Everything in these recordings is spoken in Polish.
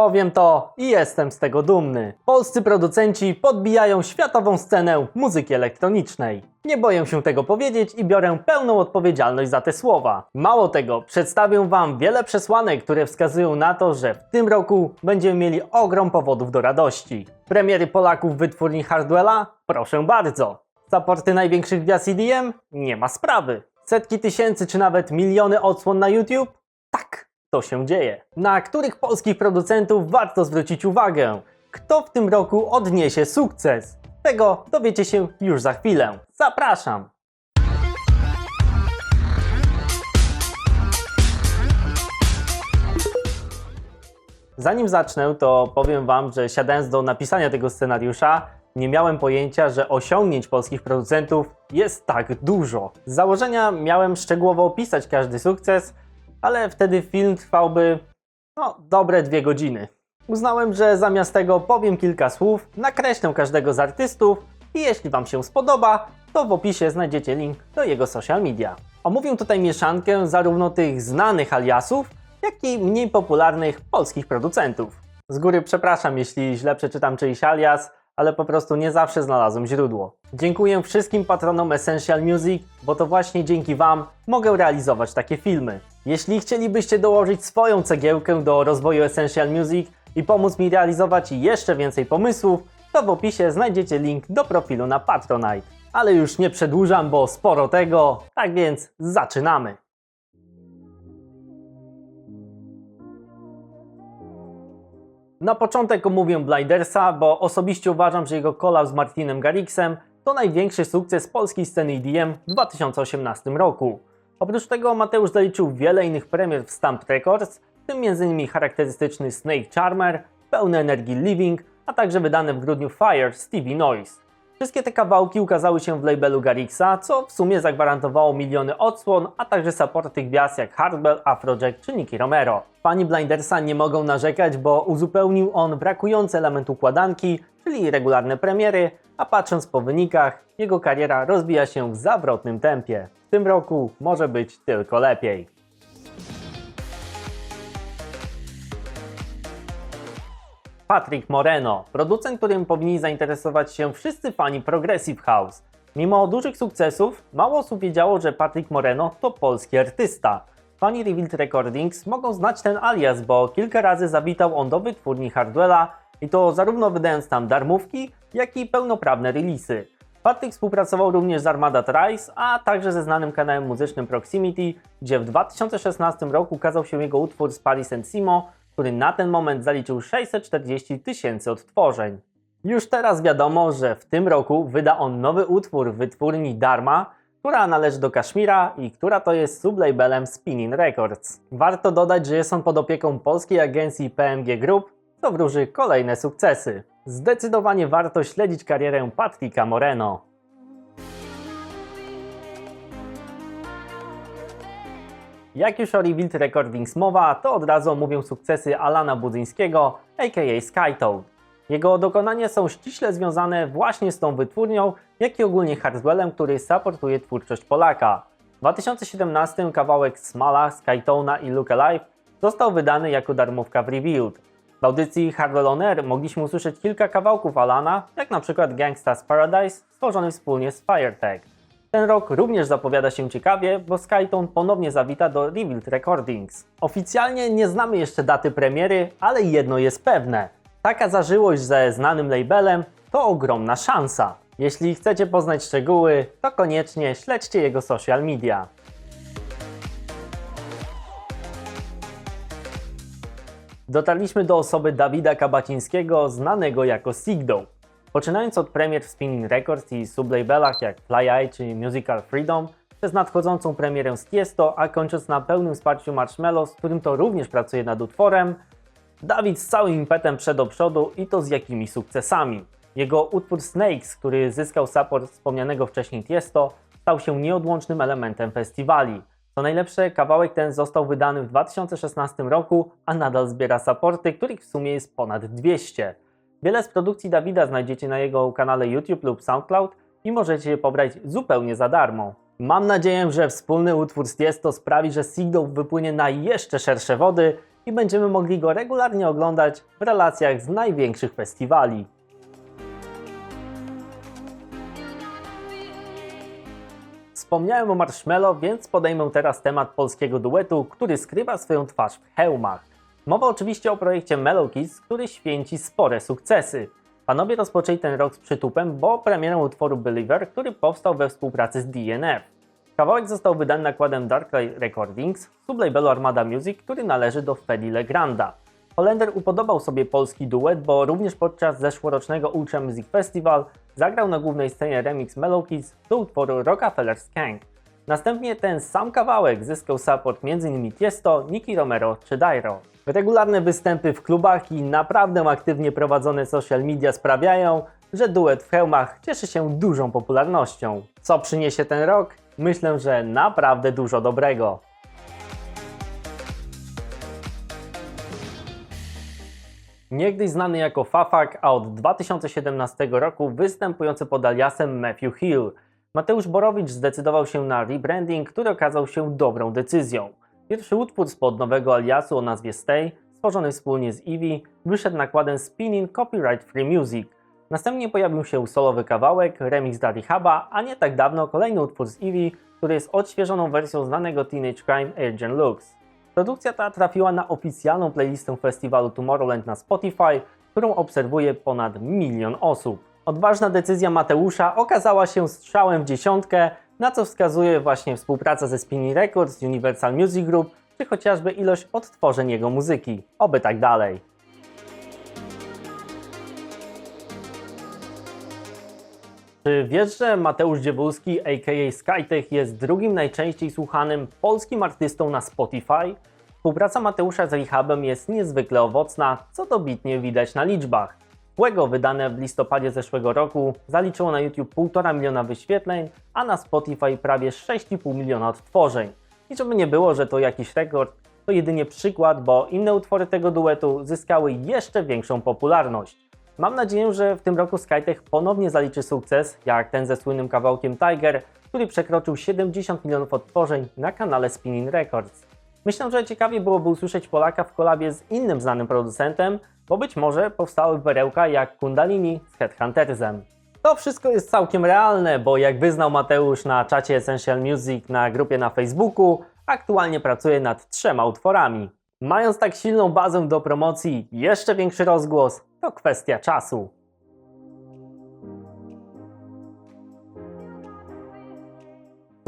Powiem to i jestem z tego dumny. Polscy producenci podbijają światową scenę muzyki elektronicznej. Nie boję się tego powiedzieć i biorę pełną odpowiedzialność za te słowa. Mało tego, przedstawię Wam wiele przesłanek, które wskazują na to, że w tym roku będziemy mieli ogrom powodów do radości. Premiery Polaków w wytwórni Hardwella? Proszę bardzo. Supporty największych gwiazd EDM? Nie ma sprawy. Setki tysięcy czy nawet miliony odsłon na YouTube? Tak, to się dzieje. Na których polskich producentów warto zwrócić uwagę? Kto w tym roku odniesie sukces? Tego dowiecie się już za chwilę. Zapraszam! Zanim zacznę, to powiem Wam, że siadając do napisania tego scenariusza, nie miałem pojęcia, że osiągnięć polskich producentów jest tak dużo. Z założenia miałem szczegółowo opisać każdy sukces, ale wtedy film trwałby no, dobre dwie godziny. Uznałem, że zamiast tego powiem kilka słów, nakreślę każdego z artystów i jeśli Wam się spodoba, to w opisie znajdziecie link do jego social media. Omówię tutaj mieszankę zarówno tych znanych aliasów, jak i mniej popularnych polskich producentów. Z góry przepraszam, jeśli źle przeczytam czyjś alias, ale po prostu nie zawsze znalazłem źródło. Dziękuję wszystkim patronom Essential Music, bo to właśnie dzięki Wam mogę realizować takie filmy. Jeśli chcielibyście dołożyć swoją cegiełkę do rozwoju Essential Music i pomóc mi realizować jeszcze więcej pomysłów, to w opisie znajdziecie link do profilu na Patronite. Ale już nie przedłużam, bo sporo tego, tak więc zaczynamy. Na początek omówię Blindersa, bo osobiście uważam, że jego kolab z Martinem Garrixem to największy sukces polskiej sceny EDM w 2018 roku. Oprócz tego Mateusz zaliczył wiele innych premier w Stamp Records, w tym m.in. charakterystyczny Snake Charmer, pełny energii Living, a także wydane w grudniu Fire Stevie Noise. Wszystkie te kawałki ukazały się w labelu Garrixa, co w sumie zagwarantowało miliony odsłon, a także supporty gwiazd jak Hardwell, Afrojack czy Nicky Romero. Fani Blindersa nie mogą narzekać, bo uzupełnił on brakujący element układanki, czyli regularne premiery, a patrząc po wynikach, jego kariera rozwija się w zawrotnym tempie. W tym roku może być tylko lepiej. Patrick Moreno, producent, którym powinni zainteresować się wszyscy fani Progressive House. Mimo dużych sukcesów, mało osób wiedziało, że Patrick Moreno to polski artysta. Fani Revealed Recordings mogą znać ten alias, bo kilka razy zawitał on do wytwórni Hardwella i to zarówno wydając tam darmówki, jak i pełnoprawne releasy. Patrick współpracował również z Armada Trice, a także ze znanym kanałem muzycznym Proximity, gdzie w 2016 roku ukazał się jego utwór z Paris Saint Simo, który na ten moment zaliczył 640 tysięcy odtworzeń. Już teraz wiadomo, że w tym roku wyda on nowy utwór wytwórni Dharma, która należy do Kashmira i która to jest sublabelem Spinning Records. Warto dodać, że jest on pod opieką polskiej agencji PMG Group, co wróży kolejne sukcesy. Zdecydowanie warto śledzić karierę Patricka Moreno. Jak już o Rebuild Recordings mowa, to od razu omówię sukcesy Alana Budzyńskiego, a.k.a. Skytoad. Jego dokonania są ściśle związane właśnie z tą wytwórnią, jak i ogólnie Hardwellem, który supportuje twórczość Polaka. W 2017 kawałek Smala, Skytona i Look Alive został wydany jako darmówka w Rebuild. W audycji Hardwell On Air mogliśmy usłyszeć kilka kawałków Alana, jak na przykład Gangsta's Paradise, stworzony wspólnie z Firetech. Ten rok również zapowiada się ciekawie, bo Skytone ponownie zawita do Rebuild Recordings. Oficjalnie nie znamy jeszcze daty premiery, ale jedno jest pewne. Taka zażyłość ze znanym labelem to ogromna szansa. Jeśli chcecie poznać szczegóły, to koniecznie śledźcie jego social media. Dotarliśmy do osoby Dawida Kabacińskiego, znanego jako Sigdo. Poczynając od premier w Spinning Records i sublabelach jak Fly Eye czy Musical Freedom, przez nadchodzącą premierę z Tiesto, a kończąc na pełnym wsparciu Marshmello, z którym to również pracuje nad utworem, Dawid z całym impetem przed do przodu i to z jakimi sukcesami. Jego utwór Snakes, który zyskał support wspomnianego wcześniej Tiesto, stał się nieodłącznym elementem festiwali. Co najlepsze, kawałek ten został wydany w 2016 roku, a nadal zbiera supporty, których w sumie jest ponad 200. Wiele z produkcji Dawida znajdziecie na jego kanale YouTube lub SoundCloud i możecie je pobrać zupełnie za darmo. Mam nadzieję, że wspólny utwór z Tiesto sprawi, że Sigdow wypłynie na jeszcze szersze wody i będziemy mogli go regularnie oglądać w relacjach z największych festiwali. Wspomniałem o Marshmello, więc podejmę teraz temat polskiego duetu, który skrywa swoją twarz w hełmach. Mowa oczywiście o projekcie Mellow Kids, który święci spore sukcesy. Panowie rozpoczęli ten rok z przytupem, bo premierą utworu Believer, który powstał we współpracy z DNF. Kawałek został wydany nakładem Darklight Recordings, sublabelu Armada Music, który należy do Fedi Legranda. Holender upodobał sobie polski duet, bo również podczas zeszłorocznego Ultra Music Festival zagrał na głównej scenie remix Mellow Kids do utworu Rockefeller Skank. Następnie ten sam kawałek zyskał support m.in. Tiesto, Nicky Romero czy Dairo. Regularne występy w klubach i naprawdę aktywnie prowadzone social media sprawiają, że duet w hełmach cieszy się dużą popularnością. Co przyniesie ten rok? Myślę, że naprawdę dużo dobrego. Niegdyś znany jako Fafak, a od 2017 roku występujący pod aliasem Matthew Hill, Mateusz Borowicz zdecydował się na rebranding, który okazał się dobrą decyzją. Pierwszy utwór spod nowego aliasu o nazwie Stay, stworzony wspólnie z Eevee, wyszedł nakładem Spinning Copyright Free Music. Następnie pojawił się solowy kawałek, remix Daddy Huba, a nie tak dawno kolejny utwór z Eevee, który jest odświeżoną wersją znanego Teenage Crime Agent Lux. Produkcja ta trafiła na oficjalną playlistę festiwalu Tomorrowland na Spotify, którą obserwuje ponad milion osób. Odważna decyzja Mateusza okazała się strzałem w dziesiątkę, na co wskazuje właśnie współpraca ze Spinning Records, Universal Music Group, czy chociażby ilość odtworzeń jego muzyki. Oby tak dalej. Czy wiesz, że Mateusz Dziewulski, a.k.a. Skytech, jest drugim najczęściej słuchanym polskim artystą na Spotify? Współpraca Mateusza z Rehabem jest niezwykle owocna, co dobitnie widać na liczbach. Płego wydane w listopadzie zeszłego roku zaliczyło na YouTube 1,5 miliona wyświetleń, a na Spotify prawie 6,5 miliona odtworzeń. I żeby nie było, że to jakiś rekord, to jedynie przykład, bo inne utwory tego duetu zyskały jeszcze większą popularność. Mam nadzieję, że w tym roku Skytech ponownie zaliczy sukces, jak ten ze słynnym kawałkiem Tiger, który przekroczył 70 milionów odtworzeń na kanale Spinning Records. Myślę, że ciekawie byłoby usłyszeć Polaka w kolabie z innym znanym producentem, bo być może powstały perełka jak Kundalini z Headhuntersem. To wszystko jest całkiem realne, bo jak wyznał Mateusz na czacie Essential Music na grupie na Facebooku, aktualnie pracuje nad trzema utworami. Mając tak silną bazę do promocji, jeszcze większy rozgłos to kwestia czasu.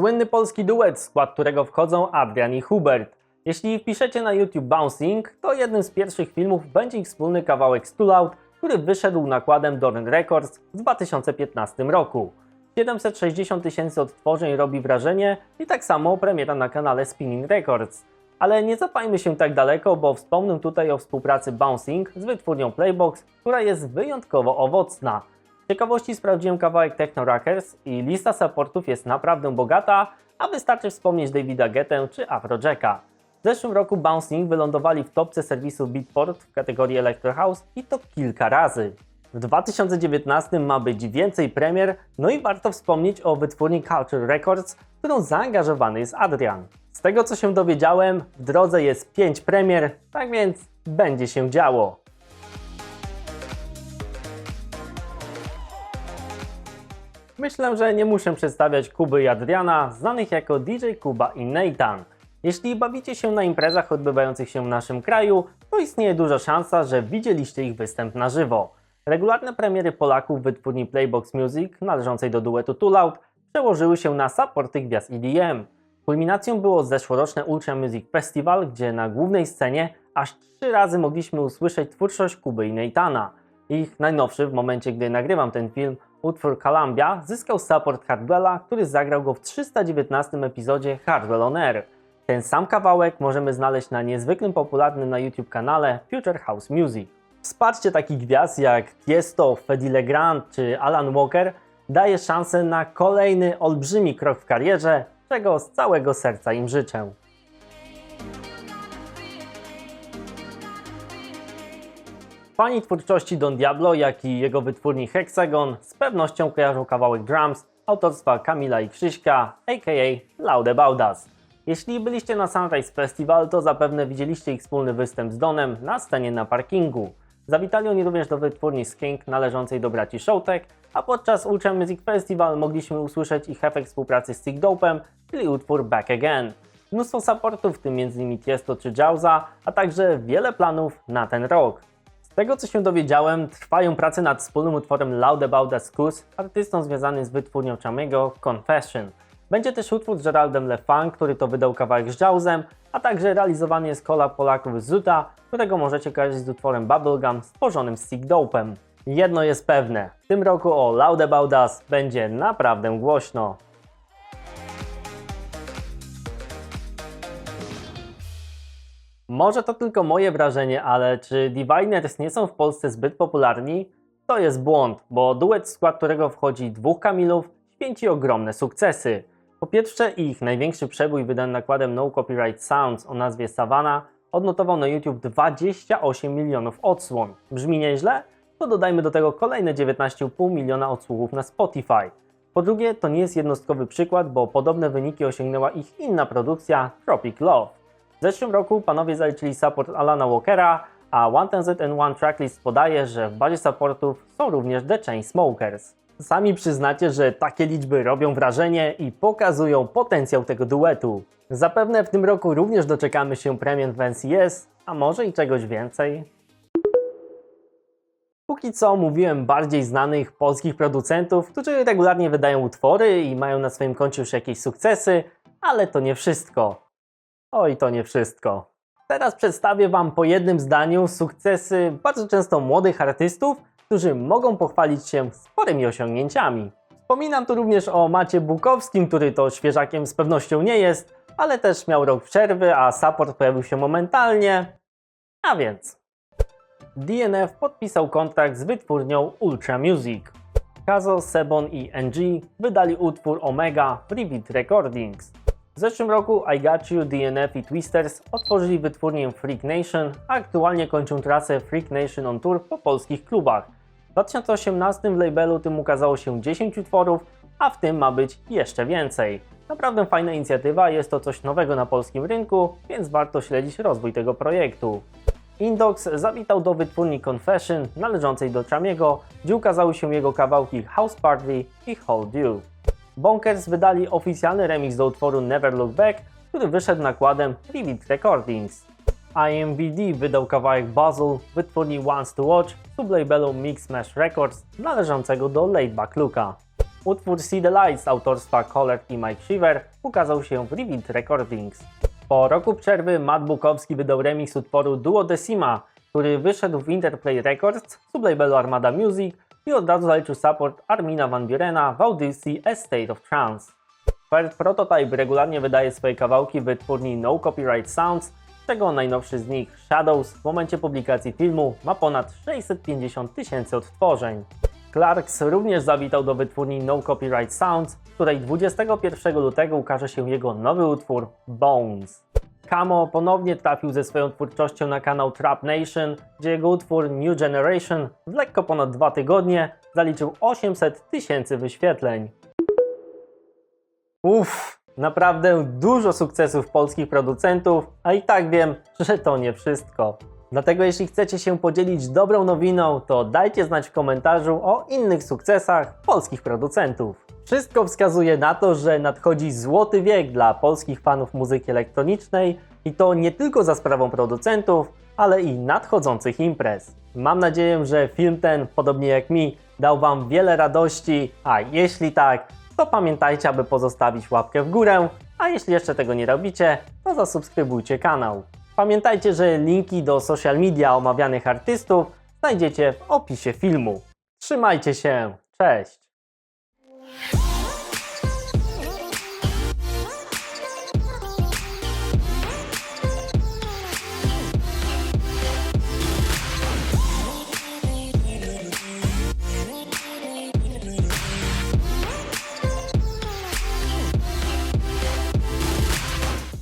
Słynny polski duet, w skład którego wchodzą Adrian i Hubert. Jeśli wpiszecie na YouTube Bouncing, to jednym z pierwszych filmów będzie ich wspólny kawałek Stool Out, który wyszedł nakładem Dorn Records w 2015 roku. 760 tysięcy odtworzeń robi wrażenie i tak samo premiera na kanale Spinning Records. Ale nie zapajmy się tak daleko, bo wspomnę tutaj o współpracy Bouncing z wytwórnią Playbox, która jest wyjątkowo owocna. Ciekawości sprawdziłem kawałek Techno Rockers i lista supportów jest naprawdę bogata, a wystarczy wspomnieć Davida Guettę czy Afrojacka. W zeszłym roku Bouncing wylądowali w topce serwisu Beatport w kategorii Electro House i to kilka razy. W 2019 ma być więcej premier, no i warto wspomnieć o wytwórni Culture Records, w którą zaangażowany jest Adrian. Z tego co się dowiedziałem, w drodze jest 5 premier, tak więc będzie się działo. Myślę, że nie muszę przedstawiać Kuby i Adriana, znanych jako DJ Kuba i Nathan. Jeśli bawicie się na imprezach odbywających się w naszym kraju, to istnieje duża szansa, że widzieliście ich występ na żywo. Regularne premiery Polaków w wytwórni Playbox Music, należącej do duetu Too Loud, przełożyły się na supporty gwiazd EDM. Kulminacją było zeszłoroczne Ultra Music Festival, gdzie na głównej scenie aż trzy razy mogliśmy usłyszeć twórczość Kuby i Neitana. Ich najnowszy, w momencie gdy nagrywam ten film, utwór Columbia zyskał support Hardwella, który zagrał go w 319 epizodzie Hardwell On Air. Ten sam kawałek możemy znaleźć na niezwykłym popularnym na YouTube kanale Future House Music. Wsparcie takich gwiazd jak Tiesto, Fedi Legrand czy Alan Walker daje szansę na kolejny olbrzymi krok w karierze, czego z całego serca im życzę. Fani twórczości Don Diablo, jak i jego wytwórni Hexagon z pewnością kojarzą kawałek Drums autorstwa Kamila i Krzyśka, a.k.a. Loud About Us. Jeśli byliście na Sunrise Festival, to zapewne widzieliście ich wspólny występ z Donem na scenie na parkingu. Zawitali oni również do wytwórni Skink należącej do braci Showtek, a podczas Ultra Music Festival mogliśmy usłyszeć ich efekt współpracy z Sick Dope'em, czyli utwór Back Again. Mnóstwo supportów, w tym m.in. Tiesto czy Jauza, a także wiele planów na ten rok. Z tego co się dowiedziałem, trwają prace nad wspólnym utworem Loud About Cus, artystą związanym z wytwórnią Chamiego Confession. Będzie też utwór z Geraldem Lefang, który to wydał kawałek z Jauzem, a także realizowany jest kolab Polaków z Zuta, którego możecie kojarzyć z utworem Bubblegum stworzonym z Sick Dope'em. Jedno jest pewne, w tym roku o Loud About Us będzie naprawdę głośno. Może to tylko moje wrażenie, ale czy Diviners nie są w Polsce zbyt popularni? To jest błąd, bo duet, w skład którego wchodzi dwóch Kamilów, święci ogromne sukcesy. Po pierwsze, ich największy przebój wydany nakładem No Copyright Sounds o nazwie Savannah odnotował na YouTube 28 milionów odsłon. Brzmi nieźle? To dodajmy do tego kolejne 19,5 miliona odsłuchów na Spotify. Po drugie, to nie jest jednostkowy przykład, bo podobne wyniki osiągnęła ich inna produkcja Tropic Love. W zeszłym roku panowie zaliczyli support Alana Walkera, a 1001 Tracklist podaje, że w bazie supportów są również The Chainsmokers. Sami przyznacie, że takie liczby robią wrażenie i pokazują potencjał tego duetu. Zapewne w tym roku również doczekamy się premien w NCS, a może i czegoś więcej. Póki co mówiłem bardziej znanych polskich producentów, którzy regularnie wydają utwory i mają na swoim koncie już jakieś sukcesy, ale to nie wszystko. Oj, to nie wszystko. Teraz przedstawię Wam po jednym zdaniu sukcesy bardzo często młodych artystów, którzy mogą pochwalić się sporymi osiągnięciami. Wspominam tu również o Macie Bukowskim, który to świeżakiem z pewnością nie jest, ale też miał rok przerwy, a support pojawił się momentalnie. A więc DNF podpisał kontrakt z wytwórnią Ultra Music. Kazo, Sebon i NG wydali utwór Omega w Repeat Recordings. W zeszłym roku I Got You, DNF i Twisters otworzyli wytwórnię Freak Nation, a aktualnie kończą trasę Freak Nation on Tour po polskich klubach. W 2018 w labelu tym ukazało się 10 utworów, a w tym ma być jeszcze więcej. Naprawdę fajna inicjatywa, jest to coś nowego na polskim rynku, więc warto śledzić rozwój tego projektu. Indox zawitał do wytwórni Confession należącej do Chamiego, gdzie ukazały się jego kawałki House Party i Hold You. Bonkers wydali oficjalny remix do utworu Never Look Back, który wyszedł nakładem Reveat Recordings. IMBD wydał kawałek w wytwórni Once to Watch sublabelu Mix Smash Records należącego do Laidback Luka. Utwór See the Lights autorstwa Collard i Mike Shiver ukazał się w Reveat Recordings. Po roku przerwy Matt Bukowski wydał remix utworu Duo Decima, który wyszedł w Interplay Records sublabelu Armada Music i od razu zaliczył support Armina Van Burena w audycji A State of Trance. Third Prototype regularnie wydaje swoje kawałki w wytwórni No Copyright Sounds, z czego najnowszy z nich Shadows w momencie publikacji filmu ma ponad 650 tysięcy odtworzeń. Clarks również zawitał do wytwórni No Copyright Sounds, której 21 lutego ukaże się jego nowy utwór Bones. Kamo ponownie trafił ze swoją twórczością na kanał Trap Nation, gdzie jego utwór New Generation w lekko ponad dwa tygodnie zaliczył 800 tysięcy wyświetleń. Uff, naprawdę dużo sukcesów polskich producentów, a i tak wiem, że to nie wszystko. Dlatego jeśli chcecie się podzielić dobrą nowiną, to dajcie znać w komentarzu o innych sukcesach polskich producentów. Wszystko wskazuje na to, że nadchodzi złoty wiek dla polskich fanów muzyki elektronicznej i to nie tylko za sprawą producentów, ale i nadchodzących imprez. Mam nadzieję, że film ten, podobnie jak mi, dał Wam wiele radości, a jeśli tak, to pamiętajcie, aby pozostawić łapkę w górę, a jeśli jeszcze tego nie robicie, to zasubskrybujcie kanał. Pamiętajcie, że linki do social media omawianych artystów znajdziecie w opisie filmu. Trzymajcie się, cześć!